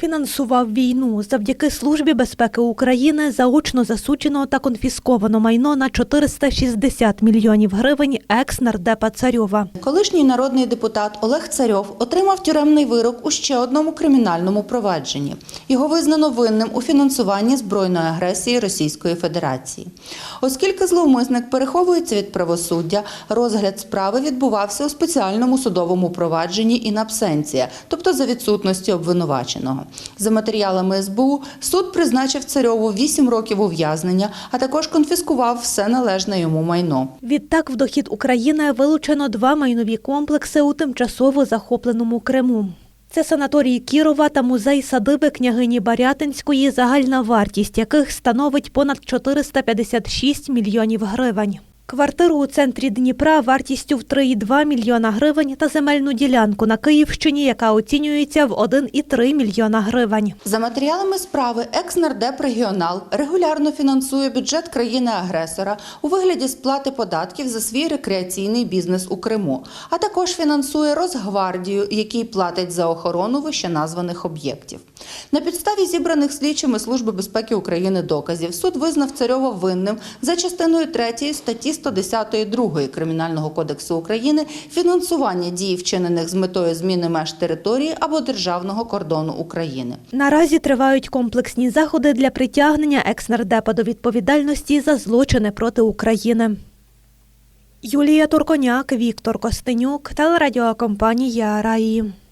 Фінансував війну завдяки Службі безпеки України заочно засуджено та конфісковано майно на 460 мільйонів гривень екс-нардепа Царьова. Колишній народний депутат Олег Царьов отримав тюремний вирок у ще одному кримінальному провадженні. Його визнано винним у фінансуванні збройної агресії Російської Федерації. Оскільки зловмисник переховується від правосуддя, розгляд справи відбувався у спеціальному судовому провадженні in absentia, тобто за відсутності обвинуваченого. За матеріалами СБУ суд призначив Царьову 8 років ув'язнення, а також конфіскував все належне йому майно. Відтак в дохід України вилучено два майнові комплекси у тимчасово захопленому Криму. Це санаторій Кірова та музей садиби княгині Барятинської, загальна вартість яких становить понад 456 мільйонів гривень. Квартиру у центрі Дніпра вартістю в 3,2 мільйона гривень та земельну ділянку на Київщині, яка оцінюється в 1,3 мільйона гривень. За матеріалами справи, екс-нардеп регіонал регулярно фінансує бюджет країни-агресора у вигляді сплати податків за свій рекреаційний бізнес у Криму, а також фінансує Росгвардію, який платить за охорону вищеназваних об'єктів. На підставі зібраних слідчими Служби безпеки України доказів суд визнав Царьова винним за частиною 3 статті 110 2 Кримінального кодексу України фінансування дій, вчинених з метою зміни меж території або державного кордону України. Наразі тривають комплексні заходи для притягнення екс-нардепа до відповідальності за злочини проти України. Юлія Турконяк, Віктор Костенюк, телерадіокомпанія Раї.